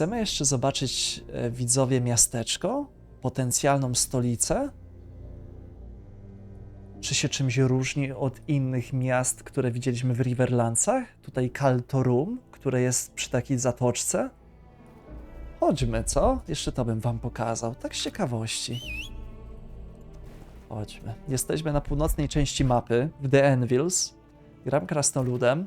Chcemy jeszcze zobaczyć e, widzowie miasteczko, potencjalną stolicę. Czy się czymś różni od innych miast, które widzieliśmy w Riverlandsach? Tutaj Kaltorum, które jest przy takiej zatoczce. Chodźmy, co? Jeszcze to bym wam pokazał, tak z ciekawości. Chodźmy. Jesteśmy na północnej części mapy, w The Anvils. Gram krasnoludem,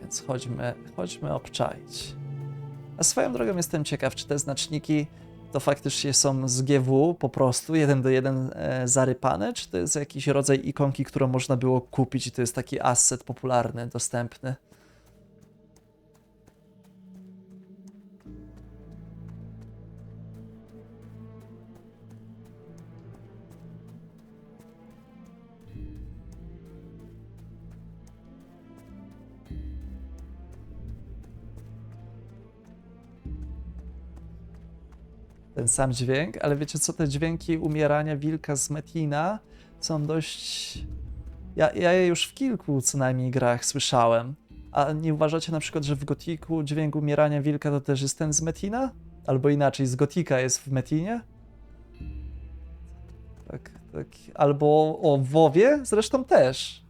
więc chodźmy, chodźmy obczaić. A swoją drogą jestem ciekaw, czy te znaczniki to faktycznie są z GW po prostu, jeden do jeden e, zarypane, czy to jest jakiś rodzaj ikonki, którą można było kupić i to jest taki asset popularny, dostępny. Ten sam dźwięk, ale wiecie co, te dźwięki umierania wilka z Metina są dość... Ja, ja je już w kilku co najmniej grach słyszałem. A nie uważacie na przykład, że w Gotiku dźwięk umierania wilka to też jest ten z Metina? Albo inaczej, z Gotika jest w Metinie? Tak, tak. Albo o WoWie zresztą też.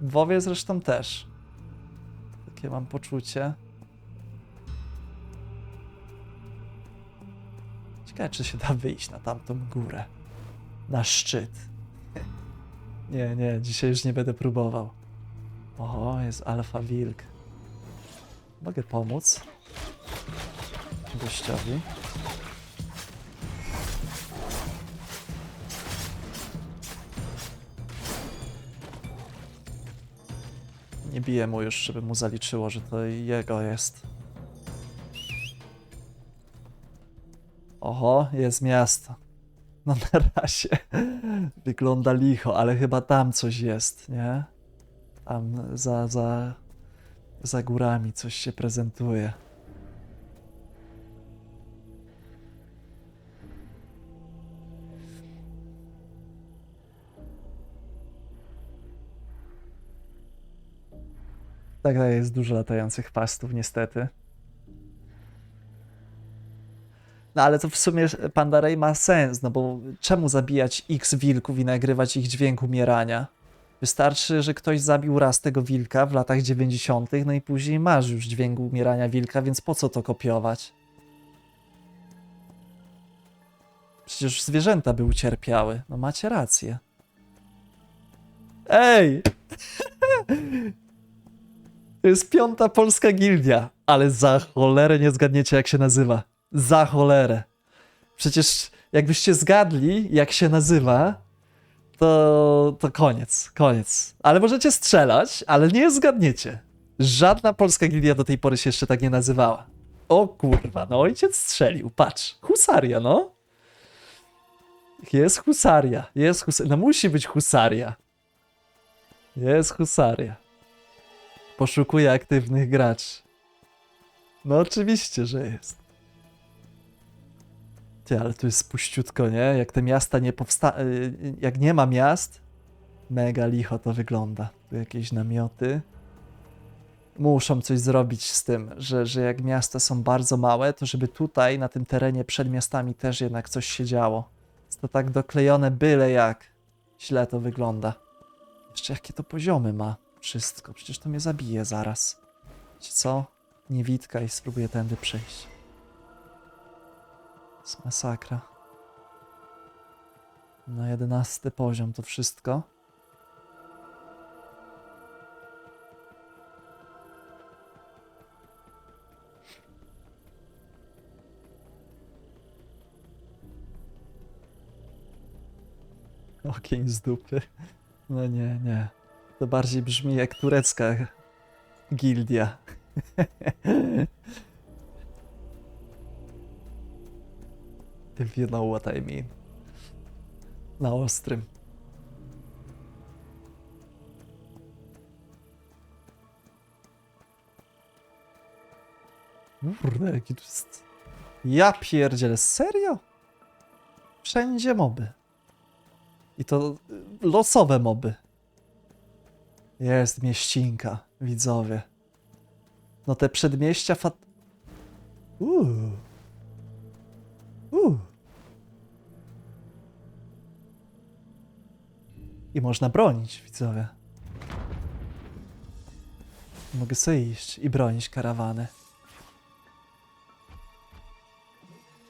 WoWie zresztą też. Takie mam poczucie. Ciekawe, czy się da wyjść na tamtą górę. Na szczyt. Nie, nie, dzisiaj już nie będę próbował. O, jest alfa wilk. Mogę pomóc gościowi. Nie biję mu już, żeby mu zaliczyło, że to jego jest. Oho, jest miasto. No na razie wygląda licho, ale chyba tam coś jest, nie? Tam za, za, za górami coś się prezentuje. Tak, tak, jest dużo latających pastów, niestety. No ale to w sumie Panda Ray ma sens, no bo czemu zabijać x wilków i nagrywać ich dźwięk umierania? Wystarczy, że ktoś zabił raz tego wilka w latach 90., no i później masz już dźwięk umierania wilka, więc po co to kopiować? Przecież zwierzęta by ucierpiały. No macie rację. Ej! To jest piąta polska gildia, ale za cholerę nie zgadniecie jak się nazywa. Za cholerę. Przecież jakbyście zgadli, jak się nazywa, to, to koniec, koniec. Ale możecie strzelać, ale nie zgadniecie. Żadna polska gildia do tej pory się jeszcze tak nie nazywała. O kurwa, no ojciec strzelił, patrz. Husaria, no. Jest husaria, jest husaria. No musi być husaria. Jest husaria. Poszukuje aktywnych graczy. No oczywiście, że jest. Ty, ale tu jest puściutko, nie? Jak te miasta nie powsta... y, Jak nie ma miast, mega licho to wygląda. Tu jakieś namioty. Muszą coś zrobić z tym, że, że jak miasta są bardzo małe, to żeby tutaj, na tym terenie przed miastami też jednak coś się działo. Jest to tak doklejone byle jak. Źle to wygląda. Jeszcze jakie to poziomy ma wszystko. Przecież to mnie zabije zaraz. Wiecie co? Niewitka i spróbuję tędy przejść. Jest masakra. Na jedenasty poziom to wszystko. Ogień z dupy. No nie, nie. To bardziej brzmi jak turecka gildia. If you know what I mean. Na ostrym. Kurde, jaki tu jest... Ja pierdzielę, serio? Wszędzie moby. I to y, losowe moby. Jest mieścinka, widzowie. No te przedmieścia fat... Uuu. Uuu. I można bronić, widzowie. Mogę sobie iść i bronić karawany.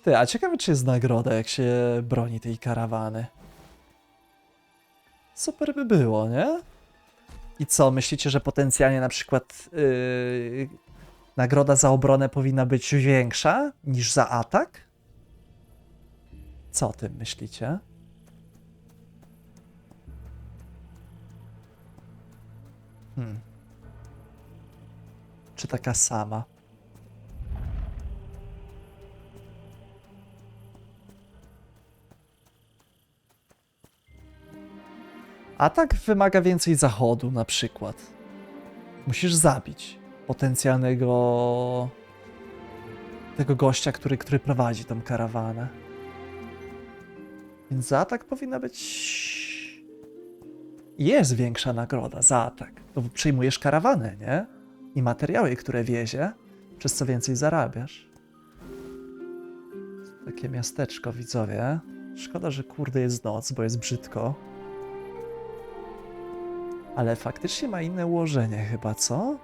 Ty, a ciekawe czy jest nagroda, jak się broni tej karawany. Super by było, nie? I co, myślicie, że potencjalnie na przykład yy, nagroda za obronę powinna być większa niż za atak? Co o tym myślicie? Hmm. Czy taka sama? Atak wymaga więcej zachodu, na przykład. Musisz zabić potencjalnego tego gościa, który, który prowadzi tą karawanę. Więc za atak powinna być. Jest większa nagroda za atak. No bo przyjmujesz karawanę, nie? I materiały, które wiezie, przez co więcej zarabiasz. Takie miasteczko, widzowie. Szkoda, że kurde jest noc, bo jest brzydko. Ale faktycznie ma inne ułożenie chyba, co?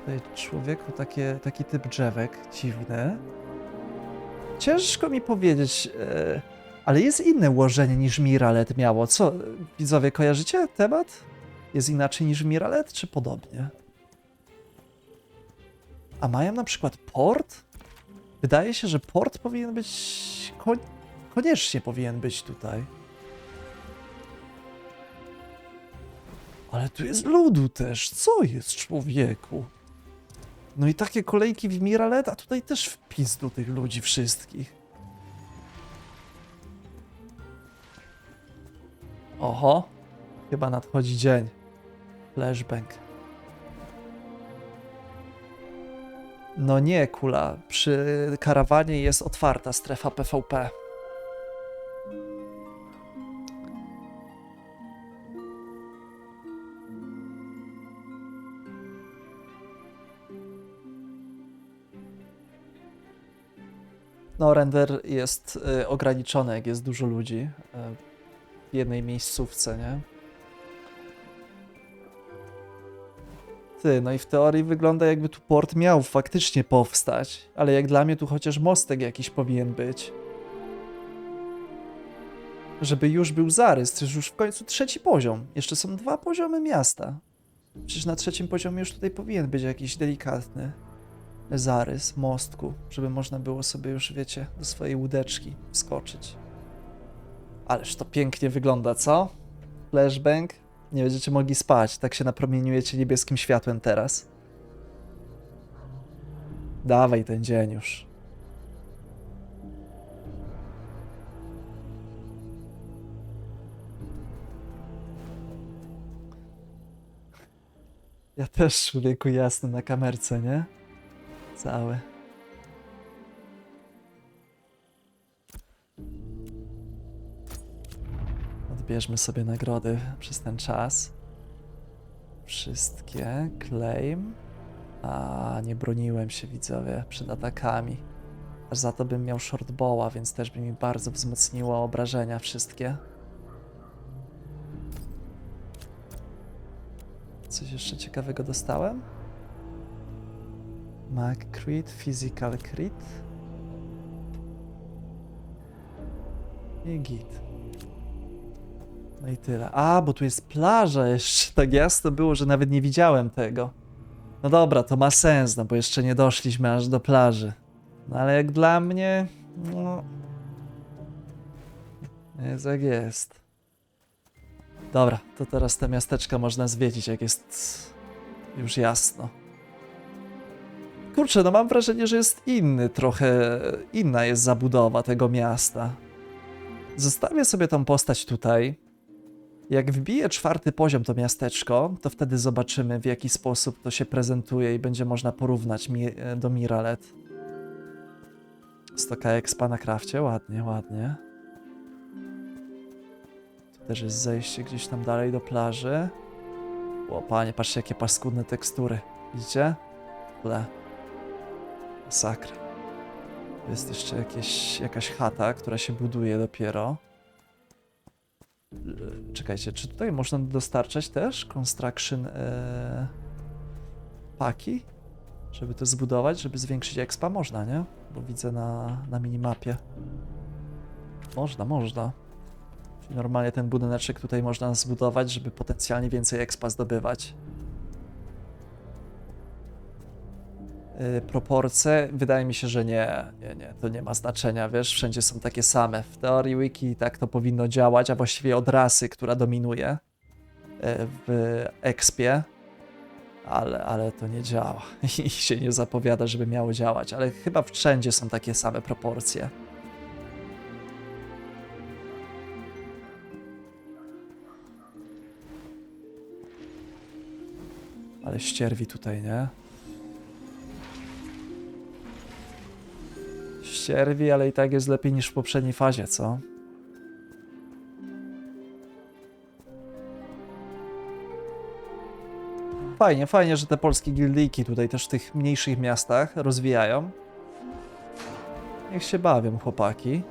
Tutaj człowieku takie, taki typ drzewek dziwny. Ciężko mi powiedzieć, e, ale jest inne ułożenie niż Miralet miało. Co, widzowie, kojarzycie temat? Jest inaczej niż Miralet, czy podobnie? A mają na przykład port? Wydaje się, że port powinien być... Ko koniecznie powinien być tutaj. Ale tu jest ludu też. Co jest, człowieku? No i takie kolejki w Miralet, a tutaj też wpis do tych ludzi wszystkich. Oho, chyba nadchodzi dzień. Flashbang. No nie, kula. Przy karawanie jest otwarta strefa PvP. No, render jest y, ograniczony, jak jest dużo ludzi y, w jednej miejscówce, nie? Ty, no i w teorii wygląda jakby tu port miał faktycznie powstać, ale jak dla mnie tu chociaż mostek jakiś powinien być. Żeby już był zarys, już w końcu trzeci poziom. Jeszcze są dwa poziomy miasta. Przecież na trzecim poziomie już tutaj powinien być jakiś delikatny zarys mostku, żeby można było sobie już, wiecie, do swojej łódeczki skoczyć. Ależ to pięknie wygląda, co? Flashbang. Nie będziecie mogli spać, tak się napromieniujecie niebieskim światłem teraz. Dawaj ten dzień już. Ja też człowieku jasny na kamerce, nie? Cały. Odbierzmy sobie nagrody przez ten czas. Wszystkie. Claim. A nie broniłem się, widzowie, przed atakami. Za to bym miał shortbowa, więc też by mi bardzo wzmocniło obrażenia wszystkie. Coś jeszcze ciekawego dostałem? Mag crit, physical crit. I git. No i tyle. A, bo tu jest plaża jeszcze. Tak jasno było, że nawet nie widziałem tego. No dobra, to ma sens, no bo jeszcze nie doszliśmy aż do plaży. No ale jak dla mnie, no... Jest jak jest. Dobra, to teraz te miasteczka można zwiedzić, jak jest już jasno. Kurczę, no mam wrażenie, że jest inny trochę, inna jest zabudowa tego miasta. Zostawię sobie tą postać tutaj. Jak wbiję czwarty poziom to miasteczko, to wtedy zobaczymy w jaki sposób to się prezentuje i będzie można porównać mi do Miralet. Stoka expa na krafcie, ładnie, ładnie. Tu też jest zejście gdzieś tam dalej do plaży. O panie, patrzcie jakie paskudne tekstury. Widzicie? Tle. Masakra. Tu Jest jeszcze jakieś, jakaś chata, która się buduje dopiero. Yy, Czekajcie, czy tutaj można dostarczać też construction e, paki? Żeby to zbudować, żeby zwiększyć expa? Można, nie? Bo widzę na, na minimapie. Można, można. Normalnie ten budyneczek tutaj można zbudować, żeby potencjalnie więcej expa zdobywać. Proporcje, wydaje mi się, że nie, nie, nie, to nie ma znaczenia, wiesz, wszędzie są takie same. W teorii wiki tak to powinno działać, a właściwie od rasy, która dominuje yy, w expie, ale, ale to nie działa i się nie zapowiada, żeby miało działać, ale chyba wszędzie są takie same proporcje. Ale ścierwi tutaj, nie? Ścierwi, ale i tak jest lepiej niż w poprzedniej fazie, co? Fajnie, fajnie, że te polskie gildyjki tutaj też w tych mniejszych miastach rozwijają. Niech się bawią chłopaki.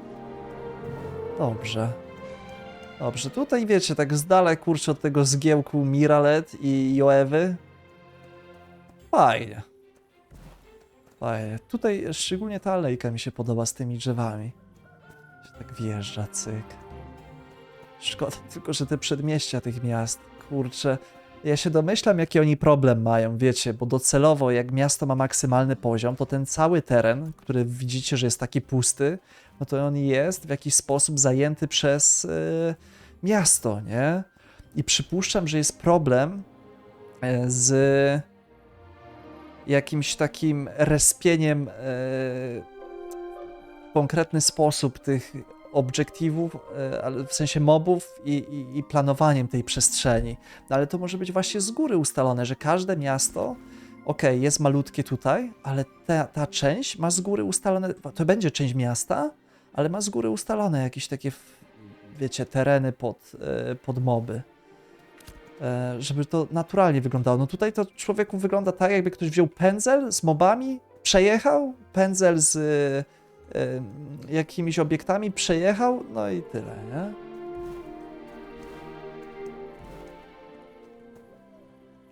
Dobrze. Dobrze, tutaj wiecie, tak z dala kurczę od tego zgiełku Miralet i Joewy. Fajnie. Tutaj szczególnie ta alejka mi się podoba z tymi drzewami. Się tak wjeżdża, cyk. Szkoda tylko, że te przedmieścia tych miast, kurczę. Ja się domyślam, jaki oni problem mają, wiecie, bo docelowo, jak miasto ma maksymalny poziom, to ten cały teren, który widzicie, że jest taki pusty, no to on jest w jakiś sposób zajęty przez y, miasto, nie? I przypuszczam, że jest problem e, z jakimś takim respieniem e, w konkretny sposób tych obiektywów, e, w sensie mobów i, i, i planowaniem tej przestrzeni. No ale to może być właśnie z góry ustalone, że każde miasto, okej, jest malutkie tutaj, ale ta, ta część ma z góry ustalone, to będzie część miasta, ale ma z góry ustalone jakieś takie, wiecie, tereny pod, e, pod moby. E, Żeby to naturalnie wyglądało. No tutaj to człowieku wygląda tak, jakby ktoś wziął pędzel z mobami, przejechał, pędzel z e, e, jakimiś obiektami, przejechał, no i tyle, nie?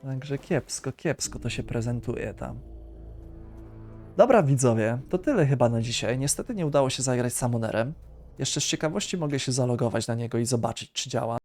Także kiepsko, kiepsko to się prezentuje tam. Dobra, widzowie, to tyle chyba na dzisiaj. Niestety nie udało się zagrać Summonerem. Jeszcze z ciekawości mogę się zalogować na niego i zobaczyć, czy działa.